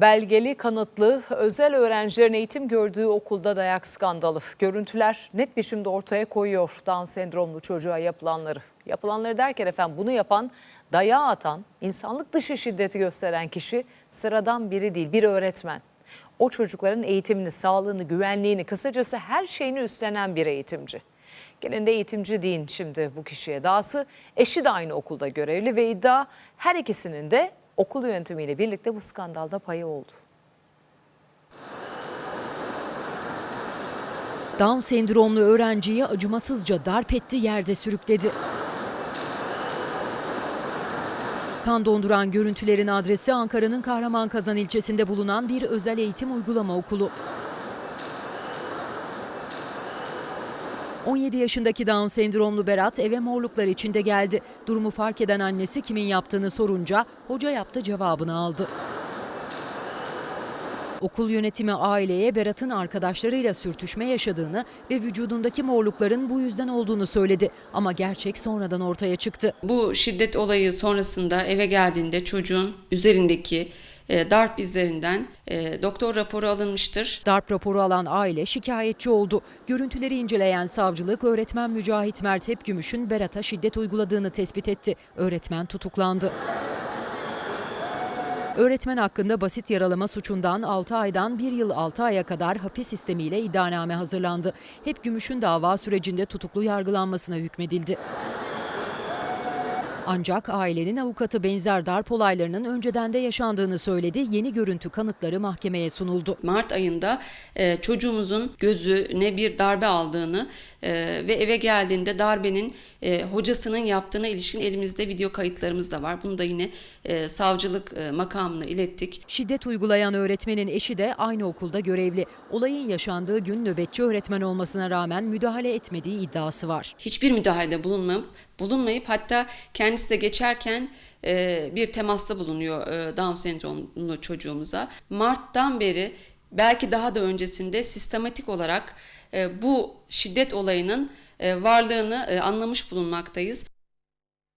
Belgeli, kanıtlı, özel öğrencilerin eğitim gördüğü okulda dayak skandalı. Görüntüler net biçimde ortaya koyuyor Down sendromlu çocuğa yapılanları. Yapılanları derken efendim bunu yapan, dayağı atan, insanlık dışı şiddeti gösteren kişi sıradan biri değil, bir öğretmen. O çocukların eğitimini, sağlığını, güvenliğini, kısacası her şeyini üstlenen bir eğitimci. Gelin de eğitimci deyin şimdi bu kişiye. Dahası eşi de aynı okulda görevli ve iddia her ikisinin de okul yönetimiyle birlikte bu skandalda payı oldu. Down sendromlu öğrenciyi acımasızca darp etti, yerde sürükledi. Kan donduran görüntülerin adresi Ankara'nın Kahramankazan ilçesinde bulunan bir özel eğitim uygulama okulu. 17 yaşındaki Down sendromlu Berat eve morluklar içinde geldi. Durumu fark eden annesi kimin yaptığını sorunca hoca yaptı cevabını aldı. Okul yönetimi aileye Berat'ın arkadaşlarıyla sürtüşme yaşadığını ve vücudundaki morlukların bu yüzden olduğunu söyledi. Ama gerçek sonradan ortaya çıktı. Bu şiddet olayı sonrasında eve geldiğinde çocuğun üzerindeki darp izlerinden e, doktor raporu alınmıştır. Darp raporu alan aile şikayetçi oldu. Görüntüleri inceleyen savcılık öğretmen Mücahit Mert Hepgümüş'ün Berat'a şiddet uyguladığını tespit etti. Öğretmen tutuklandı. Öğretmen hakkında basit yaralama suçundan 6 aydan 1 yıl 6 aya kadar hapis sistemiyle iddianame hazırlandı. Hepgümüş'ün dava sürecinde tutuklu yargılanmasına hükmedildi. Ancak ailenin avukatı benzer darp olaylarının önceden de yaşandığını söyledi. Yeni görüntü kanıtları mahkemeye sunuldu. Mart ayında e, çocuğumuzun gözüne bir darbe aldığını e, ve eve geldiğinde darbenin e, hocasının yaptığına ilişkin elimizde video kayıtlarımız da var. Bunu da yine e, savcılık e, makamına ilettik. Şiddet uygulayan öğretmenin eşi de aynı okulda görevli. Olayın yaşandığı gün nöbetçi öğretmen olmasına rağmen müdahale etmediği iddiası var. Hiçbir müdahalede bulunmayıp, bulunmayıp hatta kendisi de geçerken e, bir temasta bulunuyor e, Down sendromlu çocuğumuza. Mart'tan beri belki daha da öncesinde sistematik olarak e, bu şiddet olayının varlığını anlamış bulunmaktayız.